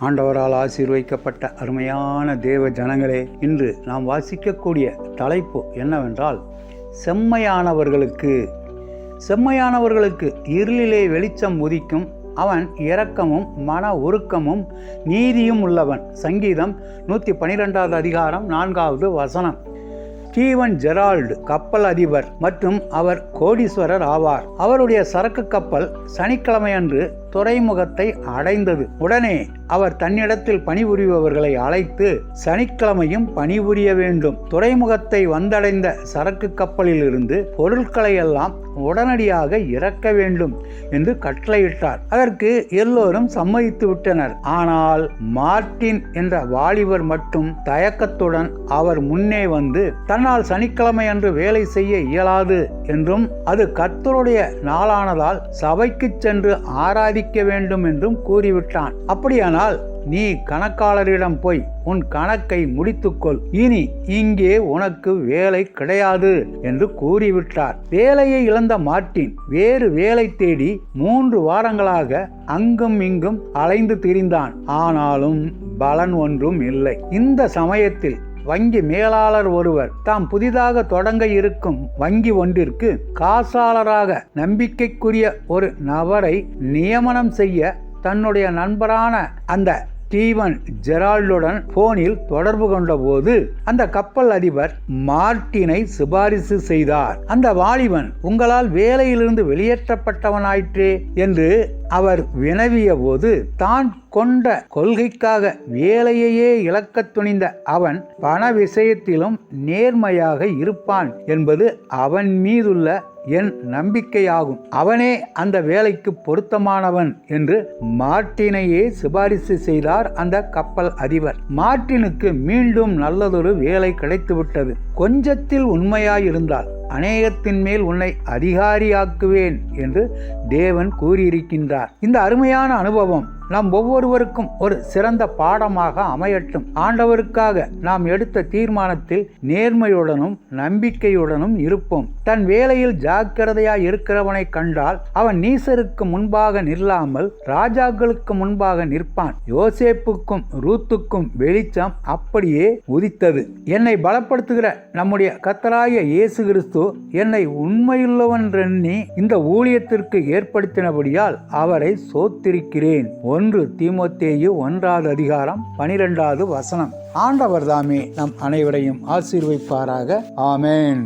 ஆண்டவரால் ஆசீர்வைக்கப்பட்ட அருமையான தேவ ஜனங்களே இன்று நாம் வாசிக்கக்கூடிய தலைப்பு என்னவென்றால் செம்மையானவர்களுக்கு செம்மையானவர்களுக்கு இருளிலே வெளிச்சம் உதிக்கும் அவன் இரக்கமும் மன உருக்கமும் நீதியும் உள்ளவன். சங்கீதம் நூற்றி பனிரெண்டாவது அதிகாரம் நான்காவது வசனம். ஸ்டீவன் ஜெரால்டு கப்பல் அதிபர் மற்றும் அவர் கோடீஸ்வரர் ஆவார். அவருடைய சரக்கு கப்பல் சனிக்கிழமையன்று துறைமுகத்தை அடைந்தது. உடனே அவர் தன்னிடத்தில் பணிபுரிபவர்களை அழைத்து சனிக்கிழமையும் பணிபுரிய வேண்டும். துறைமுகத்தை வந்தடைந்த சரக்கு கப்பலில் இருந்து பொருட்களை எல்லாம் உடனடியாக இறக்க வேண்டும் என்று கட்டளையிட்டார். அதற்கு எல்லோரும் சம்மதித்து விட்டனர். ஆனால் மார்ட்டின் என்ற வாலிபர் மட்டும் தயக்கத்துடன் அவர் முன்னே வந்து தன்னால் சனிக்கிழமை அன்று வேலை செய்ய இயலாது என்றும் அது கர்த்தருடைய நாளானதால் சபைக்கு சென்று ஆராதிக்க வேண்டும் என்றும் கூறிவிட்டான். அப்படியான அப்படியானால் நீ கணக்காளரிடம் போய் உன் கணக்கை முடித்துக்கொள். இனி இங்கே உனக்கு வேலை கிடையாது என்று கூறிவிட்டார். வேலையை இழந்த மார்ட்டின் வேறு வேலை தேடி மூன்று வாரங்களாக அங்கும் இங்கும் அலைந்து திரிந்தான். ஆனாலும் பலன் ஒன்றும் இல்லை. இந்த சமயத்தில் வங்கி மேலாளர் ஒருவர் தாம் புதிதாக தொடங்க இருக்கும் வங்கி ஒன்றிற்கு காசாளராக நம்பிக்கைக்குரிய ஒரு நபரை நியமனம் செய்ய தன்னுடைய நண்பரான அந்த ஸ்டீவன் ஜெரால்டுடன் போனில் தொடர்பு கொண்டபோது அந்த கப்பல் அதிபர் மார்டினை சிபாரிசு செய்தார். அந்த வாலிபன் உங்களால் வேலையிலிருந்து வெளியேற்றப்பட்டவனாயிற்றே என்று அவர் வினவிய போது தான் கொண்ட கொள்கைக்காக வேலையையே இழக்கத் துணிந்த அவன் பண விஷயத்திலும் நேர்மையாக இருப்பான் என்பது அவன் மீதுள்ள என் நம்பிக்கையாகும். அவனே அந்த வேலைக்கு பொருத்தமானவன் என்று மார்ட்டினையே சிபாரிசு செய்தார் அந்த கப்பல் அதிபர். மார்ட்டினுக்கு மீண்டும் நல்லதொரு வேலை கிடைத்துவிட்டது. கொஞ்சத்தில் உண்மையாயிருந்தால் அநேகத்தின் மேல் உன்னை அதிகாரியாக்குவேன் என்று தேவன் கூறியிருக்கின்றார். இந்த அருமையான அனுபவம் நம் ஒவ்வொருவருக்கும் ஒரு சிறந்த பாடமாக அமையட்டும். ஆண்டவருக்காக நாம் எடுத்த தீர்மானத்தில் நேர்மையுடனும் நம்பிக்கையுடனும் இருப்போம். தன் வேலையில் ஜாக்கிரதையாய் இருக்கிறவனை கண்டால் அவன் நீசருக்கு முன்பாக நில்லாமல் ராஜாக்களுக்கு முன்பாக நிற்பான். யோசேப்புக்கும் ரூத்துக்கும் வெளிச்சம் அப்படியே உதித்தது. என்னை பலப்படுத்துகிற நம்முடைய கத்தராய இயேசு கிறிஸ்து என்னை உண்மையுள்ளவன் எண்ணி இந்த ஊழியத்திற்கு ஏற்படுத்தினபடியால் அவரை சோத்திருக்கிறேன். ஒன்று தீமோத்தேயு ஒன்றாவது அதிகாரம் பனிரெண்டாவது வசனம். ஆண்டவர் தாமே நம் அனைவரையும் ஆசீர்வைப்பாராக. ஆமேன்.